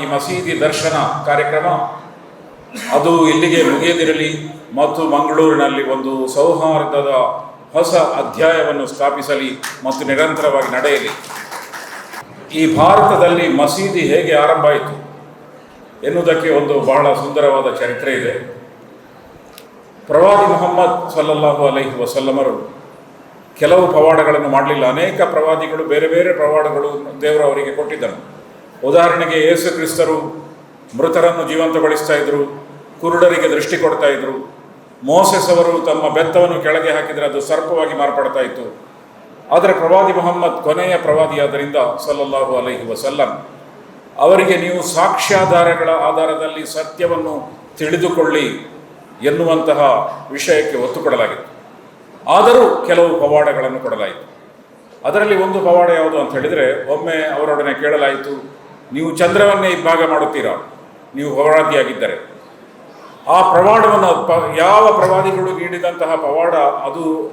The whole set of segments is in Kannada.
ಈ ಮಸೀದಿ ದರ್ಶನ ಕಾರ್ಯಕ್ರಮ, ಅದು ಇಲ್ಲಿಗೆ ಮುಗಿಯದಿರಲಿ, ಮತ್ತು ಮಂಗಳೂರಿನಲ್ಲಿ ಒಂದು ಸೌಹಾರ್ದದ ಹೊಸ ಅಧ್ಯಾಯವನ್ನು ಸ್ಥಾಪಿಸಲಿ ಮತ್ತು ನಿರಂತರವಾಗಿ ನಡೆಯಲಿ. ಈ ಭಾರತದಲ್ಲಿ ಮಸೀದಿ ಹೇಗೆ ಆರಂಭ ಆಯಿತು ಎನ್ನುವುದಕ್ಕೆ ಒಂದು ಬಹಳ ಸುಂದರವಾದ ಚರಿತ್ರೆ ಇದೆ. ಪ್ರವಾದಿ ಮೊಹಮ್ಮದ್ ಸಲ್ಲಲ್ಲಾಹು ಅಲೈಹಿ ವಸಲ್ಲಮರು ಕೆಲವು ಪವಾಡಗಳನ್ನು ಮಾಡಲಿಲ್ಲ. ಅನೇಕ ಪ್ರವಾದಿಗಳು, ಬೇರೆ ಬೇರೆ ಪವಾಡಗಳು ದೇವರು ಅವರಿಗೆ ಕೊಟ್ಟಿದ್ದನು. ಉದಾಹರಣೆಗೆ ಯೇಸು ಕ್ರಿಸ್ತರು ಮೃತರನ್ನು ಜೀವಂತಗೊಳಿಸ್ತಾ ಇದ್ರು, ಕುರುಡರಿಗೆ ದೃಷ್ಟಿ ಕೊಡ್ತಾ ಇದ್ರು. ಮೋಸೆಸ್ ಅವರು ತಮ್ಮ ಬೆತ್ತವನ್ನು ಕೆಳಗೆ ಹಾಕಿದರೆ ಅದು ಸರ್ಪವಾಗಿ ಮಾರ್ಪಡ್ತಾ ಇತ್ತು. ಆದರೆ ಪ್ರವಾದಿ ಮೊಹಮ್ಮದ್ ಕೊನೆಯ ಪ್ರವಾದಿಯಾದ್ದರಿಂದ ಸಲ್ಲಲ್ಲಾಹು ಅಲೈಹಿ ವಸಲ್ಲಂ, ಅವರಿಗೆ ನೀವು ಸಾಕ್ಷ್ಯಾಧಾರಗಳ ಆಧಾರದಲ್ಲಿ ಸತ್ಯವನ್ನು ತಿಳಿದುಕೊಳ್ಳಿ ಎನ್ನುವಂತಹ ವಿಷಯಕ್ಕೆ ಒತ್ತು ಕೊಡಲಾಗಿತ್ತು. ಆದರೂ ಕೆಲವು ಪವಾಡಗಳನ್ನು ಕೊಡಲಾಯಿತು. ಅದರಲ್ಲಿ ಒಂದು ಪವಾಡ ಯಾವುದು ಅಂತ ಹೇಳಿದರೆ, ಒಮ್ಮೆ ಅವರೊಡನೆ ಕೇಳಲಾಯಿತು ನೀವು ಚಂದ್ರವನ್ನೇ ಇಬ್ಬಾಗ ಮಾಡುತ್ತೀರಾ? ನೀವು ಹೋರಾಟಿಯಾಗಿದ್ದರೆ ಆ ಪ್ರವಾಡವನ್ನು ಯಾವ ಪ್ರವಾದಿಗಳು ನೀಡಿದಂತಹ ಪವಾಡ ಅದು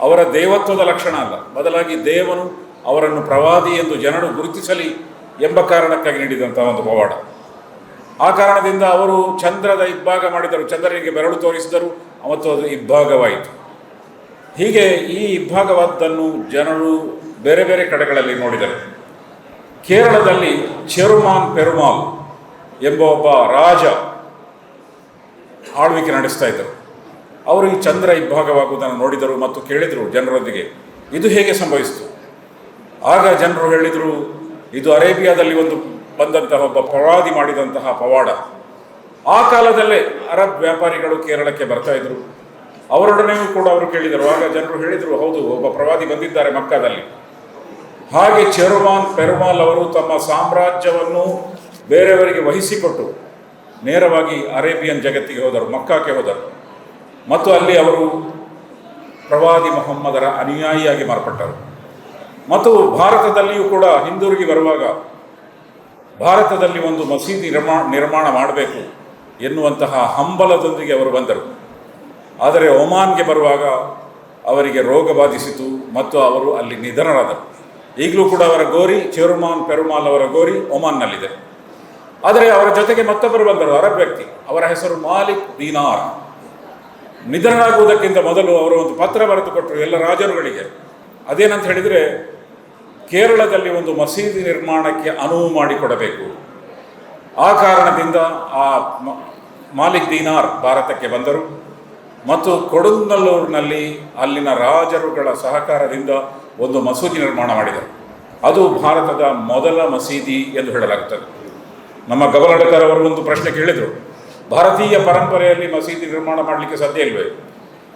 ಅವರ ದೇವತ್ವದ ಲಕ್ಷಣ ಅಲ್ಲ. ಬದಲಾಗಿ ದೇವನು ಅವರನ್ನು ಪ್ರವಾದಿ ಎಂದು ಜನರು ಗುರುತಿಸಲಿ ಎಂಬ ಕಾರಣಕ್ಕಾಗಿ ನೀಡಿದಂತಹ ಒಂದು ಪವಾಡ. ಆ ಕಾರಣದಿಂದ ಅವರು ಚಂದ್ರದ ಇಬ್ಬಾಗ ಮಾಡಿದರು. ಚಂದ್ರನಿಗೆ ಬೆರಳು ತೋರಿಸಿದರು. ಮತ್ತು ಅದು ಇಬ್ಬಾಗವಾಯಿತು ಹೀಗೆ ಈ ಇಬ್ಬಾಗವಾದ್ದನ್ನು ಜನರು ಬೇರೆ ಬೇರೆ ಕಡೆಗಳಲ್ಲಿ ನೋಡಿದರು. ಕೇರಳದಲ್ಲಿ ಚೆರುಮಾನ್ ಪೆರುಮಾಲ್ ಎಂಬ ಒಬ್ಬ ರಾಜ ಆಳ್ವಿಕೆ ನಡೆಸ್ತಾ ಇದ್ದರು. ಅವರು ಈ ಚಂದ್ರ ಇಬ್ಬಾಗವಾಗುವುದನ್ನು ನೋಡಿದರು ಮತ್ತು ಕೇಳಿದರು ಜನರೊಂದಿಗೆ, ಇದು ಹೇಗೆ ಸಂಭವಿಸಿತು? ಆಗ ಜನರು ಹೇಳಿದರು, ಇದು ಅರೇಬಿಯಾದಲ್ಲಿ ಒಂದು ಬಂದಂತಹ ಒಬ್ಬ ಪ್ರವಾದಿ ಮಾಡಿದಂತಹ ಪವಾಡ. ಆ ಕಾಲದಲ್ಲೇ ಅರಬ್ ವ್ಯಾಪಾರಿಗಳು ಕೇರಳಕ್ಕೆ ಬರ್ತಾ ಇದ್ರು. ಅವರೊಡನೆಯೂ ಕೂಡ ಅವರು ಕೇಳಿದರು. ಆಗ ಜನರು ಹೇಳಿದರು, ಹೌದು, ಒಬ್ಬ ಪ್ರವಾದಿ ಬಂದಿದ್ದಾರೆ ಮಕ್ಕದಲ್ಲಿ. ಹಾಗೆ ಚೆರುಮಾನ್, ಪೆರುಮಾಲ್ ಅವರು ತಮ್ಮ ಸಾಮ್ರಾಜ್ಯವನ್ನು ಬೇರೆಯವರಿಗೆ ವಹಿಸಿಕೊಟ್ಟು ನೇರವಾಗಿ ಅರೇಬಿಯನ್ ಜಗತ್ತಿಗೆ ಹೋದರು, ಮಕ್ಕಾಕ್ಕೆ ಹೋದರು. ಮತ್ತು ಅಲ್ಲಿ ಅವರು ಪ್ರವಾದಿ ಮೊಹಮ್ಮದರ ಅನುಯಾಯಿಯಾಗಿ ಮಾರ್ಪಟ್ಟರು. ಮತ್ತು ಭಾರತದಲ್ಲಿಯೂ ಕೂಡ ಹಿಂದಿರುಗಿ ಬರುವಾಗ ಭಾರತದಲ್ಲಿ ಒಂದು ಮಸೀದಿ ನಿರ್ಮಾ, ನಿರ್ಮಾಣ ಮಾಡಬೇಕು ಎನ್ನುವಂತಹ ಹಂಬಲದೊಂದಿಗೆ ಅವರು ಬಂದರು. ಆದರೆ ಒಮಾನ್ಗೆ ಬರುವಾಗ ಅವರಿಗೆ ರೋಗ ಬಾಧಿಸಿತು ಮತ್ತು ಅವರು ಅಲ್ಲಿ ನಿಧನರಾದರು. ಈಗಲೂ ಕೂಡ ಅವರ ಗೋರಿ ಚೆರುಮಾನ್ ಪೆರುಮಾಲ್ ಅವರ ಗೋರಿ ಒಮಾನ್ನಲ್ಲಿದೆ. ಆದರೆ ಅವರ ಜೊತೆಗೆ ಮತ್ತೊಬ್ಬರು ಬಂದರು, ಅರಬ್ ವ್ಯಕ್ತಿ. ಅವರ ಹೆಸರು ಮಾಲಿಕ್ ದೀನಾರ್. ನಿಧನರಾಗುವುದಕ್ಕಿಂತ ಮೊದಲು ಅವರು ಒಂದು ಪತ್ರ ಬರೆದುಕೊಟ್ಟರು, ಎಲ್ಲ ರಾಜರುಗಳಿಗೆ. ಅದೇನಂತ ಹೇಳಿದರೆ, ಕೇರಳದಲ್ಲಿ ಒಂದು ಮಸೀದಿ ನಿರ್ಮಾಣಕ್ಕೆ ಅನುವು ಮಾಡಿಕೊಡಬೇಕು. ಆ ಕಾರಣದಿಂದ ಆ ಮಾಲಿಕ್ ದೀನಾರ್ ಭಾರತಕ್ಕೆ ಬಂದರು. ಮತ್ತು ಕೊಡುಂಗಲ್ಲೂರಿನಲ್ಲಿ ಅಲ್ಲಿನ ರಾಜರುಗಳ ಸಹಕಾರದಿಂದ ಒಂದು ಮಸೂದಿ ನಿರ್ಮಾಣ ಮಾಡಿದರು. ಅದು ಭಾರತದ ಮೊದಲ ಮಸೀದಿ ಎಂದು ಹೇಳಲಾಗುತ್ತದೆ. ನಮ್ಮ ಗವರ್ನರ್ ಅವರು ಒಂದು ಪ್ರಶ್ನೆ ಕೇಳಿದರು. ಭಾರತೀಯ ಪರಂಪರೆಯಲ್ಲಿ ಮಸೀದಿ ನಿರ್ಮಾಣ ಮಾಡಲಿಕ್ಕೆ ಸಾಧ್ಯ ಇಲ್ವೇ?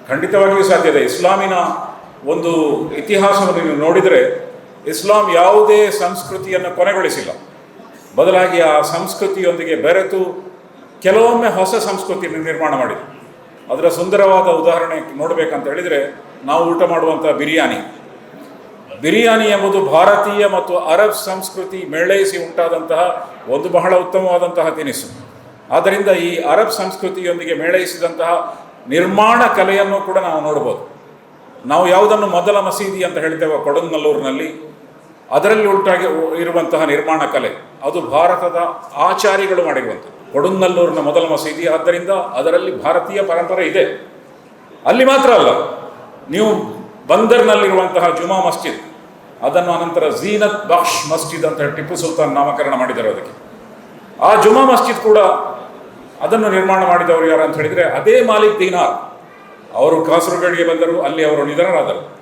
ಖಂಡಿತವಾಗಿಯೂ ಸಾಧ್ಯ ಇದೆ. ಇಸ್ಲಾಮಿನ ಒಂದು ಇತಿಹಾಸವನ್ನು ನೀವು ನೋಡಿದರೆ, ಇಸ್ಲಾಂ ಯಾವುದೇ ಸಂಸ್ಕೃತಿಯನ್ನು ಕೊನೆಗೊಳಿಸಿಲ್ಲ. ಬದಲಾಗಿ ಆ ಸಂಸ್ಕೃತಿಯೊಂದಿಗೆ ಬೆರೆತು ಕೆಲವೊಮ್ಮೆ ಹೊಸ ಸಂಸ್ಕೃತಿಯನ್ನು ನಿರ್ಮಾಣ ಮಾಡಿದೆ ಅದರ ಸುಂದರವಾದ ಉದಾಹರಣೆ ನೋಡಬೇಕಂತ ಹೇಳಿದರೆ, ನಾವು ಊಟ ಮಾಡುವಂಥ ಬಿರಿಯಾನಿ. ಬಿರಿಯಾನಿ ಎಂಬುದು ಭಾರತೀಯ ಮತ್ತು ಅರಬ್ ಸಂಸ್ಕೃತಿ ಮೇಳೈಸಿ ಉಂಟಾದಂತಹ ಒಂದು ಬಹಳ ಉತ್ತಮವಾದಂತಹ ತಿನಿಸು. ಆದ್ದರಿಂದ ಈ ಅರಬ್ ಸಂಸ್ಕೃತಿಯೊಂದಿಗೆ ಮೇಳೈಸಿದಂತಹ ನಿರ್ಮಾಣ ಕಲೆಯನ್ನು ಕೂಡ ನಾವು ನೋಡ್ಬೋದು. ನಾವು ಯಾವುದನ್ನು ಮೊದಲ ಮಸೀದಿ ಅಂತ ಹೇಳ್ತೇವೆ ಕೊಡಗನಲ್ಲೂರಿನಲ್ಲಿ ಅದರಲ್ಲಿ ಉಂಟಾಗಿ ಇರುವಂತಹ ನಿರ್ಮಾಣ ಕಲೆ. ಅದು ಭಾರತದ ಆಚಾರಿಗಳು ಮಾಡಿರುವಂಥದ್ದು. ಕೊಡುಂಗಲ್ಲೂರಿನ ಮೊದಲ ಮಸೀದಿ. ಆದ್ದರಿಂದ ಅದರಲ್ಲಿ ಭಾರತೀಯ ಪರಂಪರೆ ಇದೆ. ಅಲ್ಲಿ ಮಾತ್ರ ಅಲ್ಲ, ನೀವು ಬಂದರ್ನಲ್ಲಿರುವಂತಹ ಜುಮಾ ಮಸ್ಜಿದ್ ಅದನ್ನು ಅನಂತರ ಝೀನತ್ ಬಕ್ಷ್ ಮಸ್ಜಿದ್ ಅಂತ ಟಿಪ್ಪು ಸುಲ್ತಾನ್ ನಾಮಕರಣ ಮಾಡಿದ್ದಾರೆ ಅದಕ್ಕೆ. ಆ ಜುಮಾ ಮಸ್ಜಿದ್ ಕೂಡ ಅದನ್ನು ನಿರ್ಮಾಣ ಮಾಡಿದವರು ಯಾರು ಅಂತ ಹೇಳಿದರೆ ಅದೇ ಮಾಲಿಕ್ ದೀನಾರ್. ಅವರು ಕಾಸರಗಡಿಗೆ ಬಂದರು, ಅಲ್ಲಿ ಅವರು ನಿಧನರಾದರು.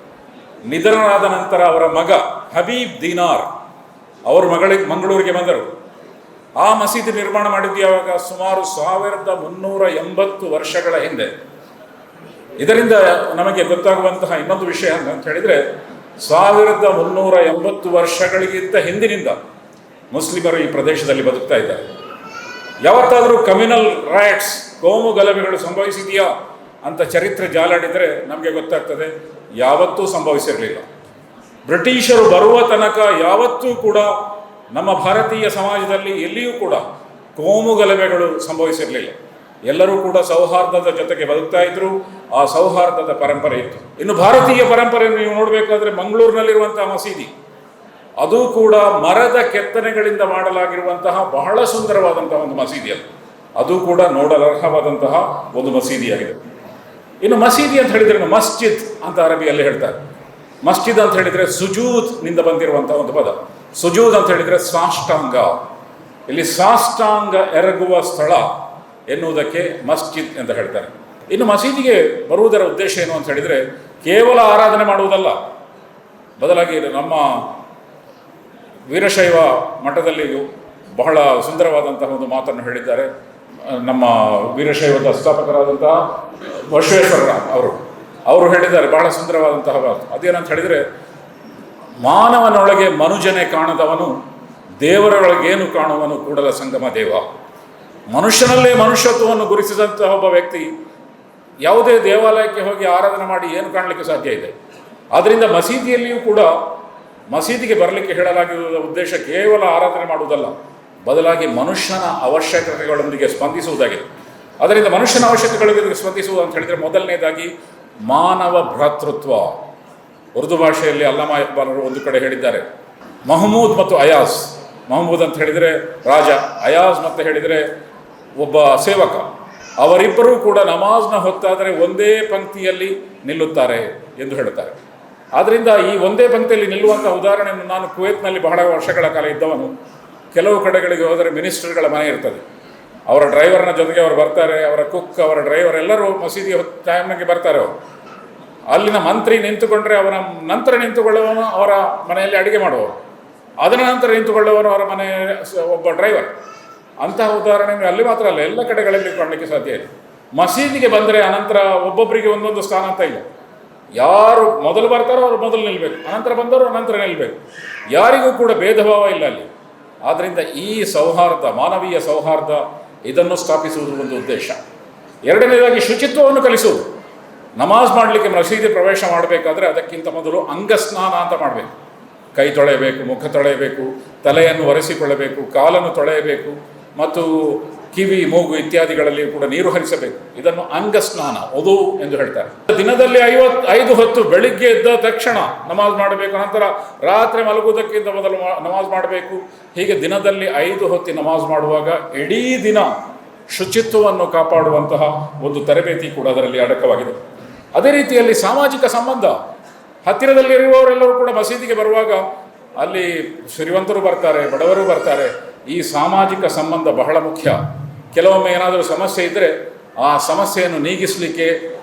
ನಿಧನರಾದ ನಂತರ ಅವರ ಮಗ ಹಬೀಬ್ ದೀನಾರ್ ಅವರು ಮಗಳಿಗೆ ಮಂಗಳೂರಿಗೆ ಬಂದರು. ಆ ಮಸೀದಿ ನಿರ್ಮಾಣ ಮಾಡಿದ್ದು ಯಾವಾಗ? ಸುಮಾರು ಸಾವಿರದ ಮುನ್ನೂರ ಎಂಬತ್ತು ವರ್ಷಗಳ ಹಿಂದೆ. ಇದರಿಂದ ನಮಗೆ ಗೊತ್ತಾಗುವಂತಹ ಇನ್ನೊಂದು ವಿಷಯ ಅಂತ ಹೇಳಿದರೆ ಸಾವಿರದ ಮುನ್ನೂರ ಎಂಬತ್ತು ವರ್ಷಗಳಿಗಿಂತ ಹಿಂದಿನಿಂದ ಮುಸ್ಲಿಮರು ಈ ಪ್ರದೇಶದಲ್ಲಿ ಬದುಕ್ತಾ ಇದ್ದಾರೆ. ಯಾವತ್ತಾದರೂ ಕಮ್ಯುನಲ್ ರೈಟ್ಸ್ ಕೋಮು ಗಲಭೆಗಳು ಸಂಭವಿಸಿದೆಯಾ ಅಂತ ಚರಿತ್ರೆ ಜಾಲಾಡಿದರೆ ನಮಗೆ ಗೊತ್ತಾಗ್ತದೆ, ಯಾವತ್ತೂ ಸಂಭವಿಸಿರಲಿಲ್ಲ. ಬ್ರಿಟಿಷರು ಬರುವ ತನಕ ಯಾವತ್ತೂ ಕೂಡ ನಮ್ಮ ಭಾರತೀಯ ಸಮಾಜದಲ್ಲಿ ಎಲ್ಲಿಯೂ ಕೂಡ ಕೋಮು ಗಲಭೆಗಳು ಸಂಭವಿಸಿರಲಿಲ್ಲ. ಎಲ್ಲರೂ ಕೂಡ ಸೌಹಾರ್ದದ ಜೊತೆಗೆ ಬದುಕ್ತಾ ಇದ್ರು. ಆ ಸೌಹಾರ್ದದ ಪರಂಪರೆ ಇತ್ತು. ಇನ್ನು ಭಾರತೀಯ ಪರಂಪರೆ ನೀವು ನೋಡಬೇಕಾದ್ರೆ ಮಂಗಳೂರಿನಲ್ಲಿರುವಂತಹ ಮಸೀದಿ. ಅದು ಕೂಡ ಮರದ ಕೆತ್ತನೆಗಳಿಂದ ಮಾಡಲಾಗಿರುವಂತಹ ಬಹಳ ಸುಂದರವಾದಂತಹ ಒಂದು ಮಸೀದಿ ಅದು. ಅದು ಕೂಡ ನೋಡಲರ್ಹವಾದಂತಹ ಒಂದು ಮಸೀದಿಯಾಗಿದೆ. ಇನ್ನು ಮಸೀದಿ ಅಂತ ಹೇಳಿದ್ರೆ ಮಸ್ಜಿದ್ ಅಂತ ಅರಬಿಯಲ್ಲಿ ಹೇಳ್ತಾರೆ. ಮಸ್ಜಿದ್ ಅಂತ ಹೇಳಿದ್ರೆ ಸುಜೂದ್ನಿಂದ ಬಂದಿರುವಂತಹ ಒಂದು ಪದ. ಸುಜೂದ್ ಅಂತ ಹೇಳಿದ್ರೆ ಸಾಷ್ಟಾಂಗ. ಇಲ್ಲಿ ಸಾಷ್ಟಾಂಗ ಎರಗುವ ಸ್ಥಳ. ಎನ್ನುವುದಕ್ಕೆ ಮಸ್ಜಿದ್ ಅಂತ ಹೇಳ್ತಾರೆ. ಇನ್ನು ಮಸೀದಿಗೆ ಬರುವುದರ ಉದ್ದೇಶ ಏನು ಅಂತ ಹೇಳಿದರೆ ಕೇವಲ ಆರಾಧನೆ ಮಾಡುವುದಲ್ಲ. ಬದಲಾಗಿ ನಮ್ಮ ವೀರಶೈವ ಮಠದಲ್ಲಿ ಬಹಳ ಸುಂದರವಾದಂತಹ ಒಂದು ಮಾತನ್ನು ಹೇಳಿದ್ದಾರೆ. ನಮ್ಮ ವೀರಶೈವದ ಸ್ಥಾಪಕರಾದಂತಹ ಬಸವೇಶ್ವರ ಅವರು. ಅವರು ಹೇಳಿದ್ದಾರೆ ಬಹಳ ಸುಂದರವಾದಂತಹ ಮಾತು. ಅದೇನಂತ ಹೇಳಿದರೆ, ಮಾನವನೊಳಗೆ ಮನುಜನೆ ಕಾಣದವನು, ದೇವರೊಳಗೇನು ಕಾಣುವನು ಕೂಡಲ ಸಂಗಮ ದೇವ. ಮನುಷ್ಯನಲ್ಲೇ ಮನುಷ್ಯತ್ವವನ್ನು ಗುರುತಿಸಿದಂತಹ ಒಬ್ಬ ವ್ಯಕ್ತಿ ಯಾವುದೇ ದೇವಾಲಯಕ್ಕೆ ಹೋಗಿ ಆರಾಧನೆ ಮಾಡಿ ಏನು ಕಾಣಲಿಕ್ಕೆ ಸಾಧ್ಯ ಇದೆ? ಆದ್ದರಿಂದ ಮಸೀದಿಯಲ್ಲಿಯೂ ಕೂಡ ಮಸೀದಿಗೆ ಬರಲಿಕ್ಕೆ ಹೇಳಲಾಗಿರುವ ಉದ್ದೇಶ ಕೇವಲ ಆರಾಧನೆ ಮಾಡುವುದಲ್ಲ, ಬದಲಾಗಿ ಮನುಷ್ಯನ ಅವಶ್ಯಕತೆಗಳೊಂದಿಗೆ ಸ್ಪಂದಿಸುವುದಾಗಿದೆ. ಅದರಿಂದ ಮನುಷ್ಯನ ಅವಶ್ಯಕತೆಗಳಿಗೆ ಸ್ಪಂದಿಸುವುದು ಅಂತ ಹೇಳಿದರೆ ಮೊದಲನೇದಾಗಿ ಮಾನವ ಭ್ರಾತೃತ್ವ. ಉರ್ದು ಭಾಷೆಯಲ್ಲಿ ಅಲ್ಲಮಾ ಇಕ್ಬಾಲರು ಒಂದು ಕಡೆ ಹೇಳಿದ್ದಾರೆ. ಮಹಮೂದ್ ಮತ್ತು ಅಯಾಸ್ ಮಹಮೂದ್ ಅಂತ ಹೇಳಿದರೆ ರಾಜ ಅಯಾಸ್ ಮತ್ತು ಹೇಳಿದರೆ ಒಬ್ಬ ಸೇವಕ. ಅವರಿಬ್ಬರೂ ಕೂಡ ನಮಾಜ್ನ ಹೊತ್ತಾದರೆ ಒಂದೇ ಪಂಕ್ತಿಯಲ್ಲಿ ನಿಲ್ಲುತ್ತಾರೆ ಎಂದು ಹೇಳುತ್ತಾರೆ. ಆದ್ದರಿಂದ ಈ ಒಂದೇ ಪಂಕ್ತಿಯಲ್ಲಿ ನಿಲ್ಲುವಂಥ ಉದಾಹರಣೆಯನ್ನು ನಾನು ಕುವೈತ್ನಲ್ಲಿ ಬಹಳ ವರ್ಷಗಳ ಕಾಲ ಇದ್ದವನು. ಕೆಲವು ಕಡೆಗಳಿಗೆ ಹೋದರೆ ಮಿನಿಸ್ಟರ್ಗಳ ಮನೆ ಇರ್ತದೆ. ಅವರ ಡ್ರೈವರ್ನ ಜೊತೆಗೆ ಅವರು ಬರ್ತಾರೆ, ಅವರ ಕುಕ್, ಅವರ ಡ್ರೈವರ್ ಎಲ್ಲರೂ ಮಸೀದಿ ಟೈಮ್ನಾಗೆ ಬರ್ತಾರೆ ಅವರು. ಅಲ್ಲಿನ ಮಂತ್ರಿ ನಿಂತುಕೊಂಡ್ರೆ ಅವನ ನಂತರ ನಿಂತುಕೊಳ್ಳುವವನು ಅವರ ಮನೆಯಲ್ಲಿ ಅಡುಗೆ ಮಾಡುವವರು ಅದರ ನಂತರ ನಿಂತುಕೊಳ್ಳುವವನು ಅವರ ಮನೆ ಒಬ್ಬ ಡ್ರೈವರ್. ಅಂತಹ ಉದಾಹರಣೆ ಅಲ್ಲಿ ಮಾತ್ರ ಅಲ್ಲ, ಎಲ್ಲ ಕಡೆಗಳಲ್ಲಿ ಕಾಣಲಿಕ್ಕೆ ಸಾಧ್ಯ ಇದೆ ಮಸೀದಿಗೆ ಬಂದರೆ ಅನಂತರ ಒಬ್ಬೊಬ್ಬರಿಗೆ ಒಂದೊಂದು ಸ್ಥಾನ ಅಂತ ಇಲ್ಲ. ಯಾರು ಮೊದಲು ಬರ್ತಾರೋ ಅವರು ಮೊದಲು ನಿಲ್ಲಬೇಕು ಅನಂತರ ಬಂದವರು ಅನಂತರ ನಿಲ್ಲಬೇಕು ಯಾರಿಗೂ ಕೂಡ ಭೇದ ಭಾವ ಇಲ್ಲ ಅಲ್ಲಿ. ಆದ್ದರಿಂದ ಈ ಸೌಹಾರ್ದ, ಮಾನವೀಯ ಸೌಹಾರ್ದ, ಇದನ್ನು ಸ್ಥಾಪಿಸುವುದು ಒಂದು ಉದ್ದೇಶ. ಎರಡನೇದಾಗಿ ಶುಚಿತ್ವವನ್ನು ಕಲಿಸುವುದು. ನಮಾಜ್ ಮಾಡಲಿಕ್ಕೆ ಮಸೀದಿ ಪ್ರವೇಶ ಮಾಡಬೇಕಾದ್ರೆ ಅದಕ್ಕಿಂತ ಮೊದಲು ಅಂಗಸ್ನಾನ ಅಂತ ಮಾಡಬೇಕು. ಕೈ ತೊಳೆಯಬೇಕು, ಮುಖ ತೊಳೆಯಬೇಕು, ತಲೆಯನ್ನು ಒರೆಸಿಕೊಳ್ಳಬೇಕು, ಕಾಲನ್ನು ತೊಳೆಯಬೇಕು. ಮತ್ತು ಕಿವಿ, ಮೂಗು ಇತ್ಯಾದಿಗಳಲ್ಲಿ ಕೂಡ ನೀರು ಹರಿಸಬೇಕು. ಇದನ್ನು ಅಂಗ ಸ್ನಾನ ಒದು ಎಂದು ಹೇಳ್ತಾರೆ. ದಿನದಲ್ಲಿ ಐವತ್, ಐದು ಹೊತ್ತು ಬೆಳಿಗ್ಗೆ ಎದ್ದ ತಕ್ಷಣ ನಮಾಜ್ ಮಾಡಬೇಕು, ನಂತರ ರಾತ್ರಿ ಮಲಗುವುದಕ್ಕಿಂತ ಮೊದಲು ನಮಾಜ್ ಮಾಡಬೇಕು. ಹೀಗೆ ದಿನದಲ್ಲಿ ಐದು ಹೊತ್ತಿ ನಮಾಜ್ ಮಾಡುವಾಗ ಇಡೀ ದಿನ ಶುಚಿತ್ವವನ್ನು ಕಾಪಾಡುವಂತಹ ಒಂದು ತರಬೇತಿ ಕೂಡ ಅದರಲ್ಲಿ ಅಡಕವಾಗಿದೆ. ಅದೇ ರೀತಿಯಲ್ಲಿ ಸಾಮಾಜಿಕ ಸಂಬಂಧ. ಹತ್ತಿರದಲ್ಲಿರುವವರೆಲ್ಲರೂ ಕೂಡ ಮಸೀದಿಗೆ ಬರುವಾಗ ಅಲ್ಲಿ ಶ್ರೀವಂತರು ಬರ್ತಾರೆ, ಬಡವರು ಬರ್ತಾರೆ. ಈ ಸಾಮಾಜಿಕ ಸಂಬಂಧ ಬಹಳ ಮುಖ್ಯ. ಕೆಲವೊಮ್ಮೆ ಏನಾದರೂ ಸಮಸ್ಯೆ ಇದ್ದರೆ ಆ ಸಮಸ್ಯೆಯನ್ನು ನೀಗಿಸಲಿಕ್ಕೆ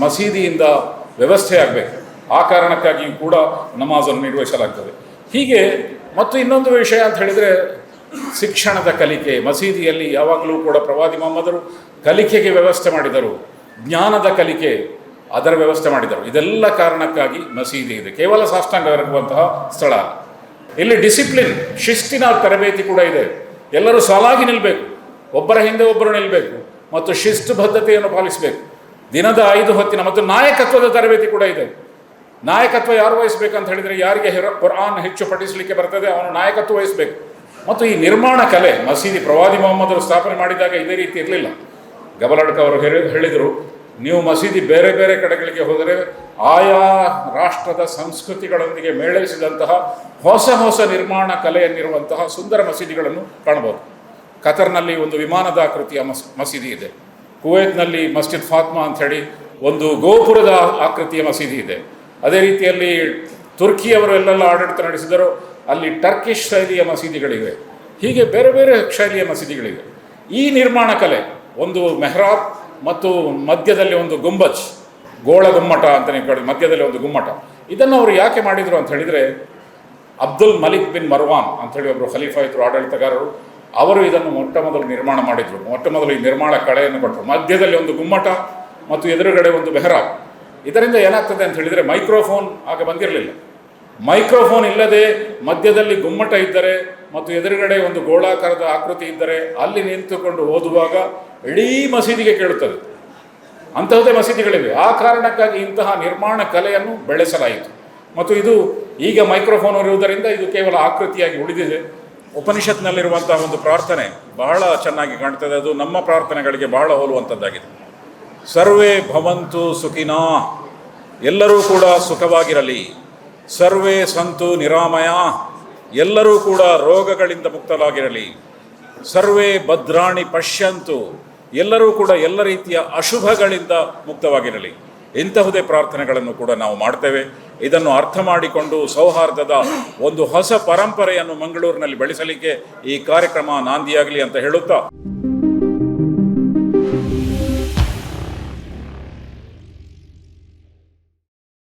ಮಸೀದಿಯಿಂದ ವ್ಯವಸ್ಥೆ ಆಗಬೇಕು. ಆ ಕಾರಣಕ್ಕಾಗಿ ಕೂಡ ನಮಾಜನ್ನು ನಿರ್ವಹಿಸಲಾಗ್ತದೆ. ಹೀಗೆ ಮತ್ತು ಇನ್ನೊಂದು ವಿಷಯ ಅಂತ ಹೇಳಿದರೆ ಶಿಕ್ಷಣದ ಕಲಿಕೆ. ಮಸೀದಿಯಲ್ಲಿ ಯಾವಾಗಲೂ ಕೂಡ ಪ್ರವಾದಿ ಮೊಹಮ್ಮದರು ಕಲಿಕೆಗೆ ವ್ಯವಸ್ಥೆ ಮಾಡಿದರು. ಜ್ಞಾನದ ಕಲಿಕೆ ಅದರ ವ್ಯವಸ್ಥೆ ಮಾಡಿದರು. ಇದೆಲ್ಲ ಕಾರಣಕ್ಕಾಗಿ ಮಸೀದಿ ಇದೆ. ಕೇವಲ ಸಾಷ್ಟಾಂಗ ಇರುವಂತಹ ಸ್ಥಳ. ಇಲ್ಲಿ ಡಿಸಿಪ್ಲಿನ್ ಶಿಸ್ತಿನ ತರಬೇತಿ ಕೂಡ ಇದೆ. ಎಲ್ಲರೂ ಸಾಲಾಗಿ ನಿಲ್ಲಬೇಕು ಒಬ್ಬರ ಹಿಂದೆ ಒಬ್ಬರು ನಿಲ್ಲಬೇಕು ಮತ್ತು ಶಿಸ್ತು ಬದ್ಧತೆಯನ್ನು ಪಾಲಿಸಬೇಕು. ದಿನದ ಐದು ಹೊತ್ತಿನ ಮತ್ತು ನಾಯಕತ್ವದ ತರಬೇತಿ ಕೂಡ ಇದೆ. ನಾಯಕತ್ವ ಯಾರು ವಹಿಸಬೇಕಂತ ಹೇಳಿದರೆ ಯಾರಿಗೆ ಕುರಾನ್ ಹೆಚ್ಚು ಪಠಿಸಲಿಕ್ಕೆ ಬರ್ತದೆ ಅವನು ನಾಯಕತ್ವ ವಹಿಸಬೇಕು. ಮತ್ತು ಈ ನಿರ್ಮಾಣ ಕಲೆ, ಮಸೀದಿ ಪ್ರವಾದಿ ಮೊಹಮ್ಮದರು ಸ್ಥಾಪನೆ ಮಾಡಿದಾಗ ಇದೇ ರೀತಿ ಇರಲಿಲ್ಲ. ಗಬಲಡ್ಕ ಅವರು ಹೇಳಿ, ಹೇಳಿದರು ನೀವು ಮಸೀದಿ ಬೇರೆ ಬೇರೆ ಕಡೆಗಳಿಗೆ ಹೋದರೆ ಆಯಾ ರಾಷ್ಟ್ರದ ಸಂಸ್ಕೃತಿಗಳೊಂದಿಗೆ ಮೇಳೈಸಿದಂತಹ ಹೊಸ ಹೊಸ ನಿರ್ಮಾಣ ಕಲೆಯನ್ನಿರುವಂತಹ ಸುಂದರ ಮಸೀದಿಗಳನ್ನು ಕಾಣಬಹುದು. ಕತರ್ನಲ್ಲಿ ಒಂದು ವಿಮಾನದ ಆಕೃತಿಯ ಮಸ್, ಮಸೀದಿ ಇದೆ. ಕುವೈತ್ನಲ್ಲಿ ಮಸ್ಜಿದ್ ಫಾತ್ಮಾ ಅಂಥೇಳಿ ಒಂದು ಗೋಪುರದ ಆಕೃತಿಯ ಮಸೀದಿ ಇದೆ. ಅದೇ ರೀತಿಯಲ್ಲಿ ತುರ್ಕಿಯವರು ಎಲ್ಲೆಲ್ಲ ಆಡಳಿತ ನಡೆಸಿದರು ಅಲ್ಲಿ ಟರ್ಕಿಶ್ ಶೈಲಿಯ ಮಸೀದಿಗಳಿವೆ. ಹೀಗೆ ಬೇರೆ ಬೇರೆ ಶೈಲಿಯ ಮಸೀದಿಗಳಿವೆ. ಈ ನಿರ್ಮಾಣ ಕಲೆ ಒಂದು ಮೆಹ್ರಾಬ್ ಮತ್ತು ಮಧ್ಯದಲ್ಲಿ ಒಂದು ಗುಂಬಜ್, ಗೋಳ ಗುಮ್ಮಟ ಅಂತಲೇ ಕಡೆ ಮಧ್ಯದಲ್ಲಿ ಒಂದು ಗುಮ್ಮಟ. ಇದನ್ನು ಅವರು ಯಾಕೆ ಮಾಡಿದರು ಅಂತ ಹೇಳಿದರೆ, ಅಬ್ದುಲ್ ಮಲಿಕ್ ಬಿನ್ ಮರ್ವಾನ್ ಅಂತೇಳಿ ಒಬ್ಬರು ಖಲೀಫಾ ಇದ್ರು ಆಡಳಿತಗಾರರು, ಅವರು ಇದನ್ನು ಮೊಟ್ಟ ಮೊದಲು ನಿರ್ಮಾಣ ಮಾಡಿದರು. ಮೊಟ್ಟ ಮೊದಲು ಈ ನಿರ್ಮಾಣ ಕಳೆಯನ್ನು ಕೊಟ್ಟರು. ಮಧ್ಯದಲ್ಲಿ ಒಂದು ಗುಮ್ಮಟ ಮತ್ತು ಎದುರುಗಡೆ ಒಂದು ಬೆಹರಾಬ್ ಇದರಿಂದ ಏನಾಗ್ತದೆ ಅಂತ ಹೇಳಿದರೆ ಮೈಕ್ರೋಫೋನ್ ಆಗ ಬಂದಿರಲಿಲ್ಲ. ಮೈಕ್ರೋಫೋನ್ ಇಲ್ಲದೆ ಮಧ್ಯದಲ್ಲಿ ಗುಮ್ಮಟ ಇದ್ದರೆ ಮತ್ತು ಎದುರುಗಡೆ ಒಂದು ಗೋಳಾಕಾರದ ಆಕೃತಿ ಇದ್ದರೆ ಅಲ್ಲಿ ನಿಂತುಕೊಂಡು ಓದುವಾಗ ಇಡೀ ಮಸೀದಿಗೆ ಕೇಳುತ್ತದೆ. ಅಂತಹದ್ದೇ ಮಸೀದಿಗಳಿವೆ. ಆ ಕಾರಣಕ್ಕಾಗಿ ಇಂತಹ ನಿರ್ಮಾಣ ಕಲೆಯನ್ನು ಬೆಳೆಸಲಾಯಿತು. ಮತ್ತು ಇದು ಈಗ ಮೈಕ್ರೋಫೋನ್ ಇರುವುದರಿಂದ ಇದು ಕೇವಲ ಆಕೃತಿಯಾಗಿ ಉಳಿದಿದೆ. ಉಪನಿಷತ್ನಲ್ಲಿರುವಂತಹ ಒಂದು ಪ್ರಾರ್ಥನೆ ಬಹಳ ಚೆನ್ನಾಗಿ ಕಾಣ್ತದೆ. ಅದು ನಮ್ಮ ಪ್ರಾರ್ಥನೆಗಳಿಗೆ ಬಹಳ ಹೋಲುವಂಥದ್ದಾಗಿದೆ ಸರ್ವೇ ಭವಂತು ಸುಖಿನಾ. ಎಲ್ಲರೂ ಕೂಡ ಸುಖವಾಗಿರಲಿ. ಸರ್ವೇ ಸಂತು ನಿರಾಮಯ. ಎಲ್ಲರೂ ಕೂಡ ರೋಗಗಳಿಂದ ಮುಕ್ತವಾಗಿರಲಿ ಸರ್ವೇ ಭದ್ರಾಣಿ ಪಶ್ಯಂತು. ಎಲ್ಲರೂ ಕೂಡ ಎಲ್ಲ ರೀತಿಯ ಅಶುಭಗಳಿಂದ ಮುಕ್ತವಾಗಿರಲಿ. ಇಂತಹುದೇ ಪ್ರಾರ್ಥನೆಗಳನ್ನು ಕೂಡ ನಾವು ಮಾಡ್ತೇವೆ. ಇದನ್ನು ಅರ್ಥ ಮಾಡಿಕೊಂಡು ಸೌಹಾರ್ದದ ಒಂದು ಹೊಸ ಪರಂಪರೆಯನ್ನು ಮಂಗಳೂರಿನಲ್ಲಿ ಬೆಳೆಸಲಿಕ್ಕೆ ಈ ಕಾರ್ಯಕ್ರಮ ನಾಂದಿಯಾಗಲಿ ಅಂತ ಹೇಳುತ್ತಾ.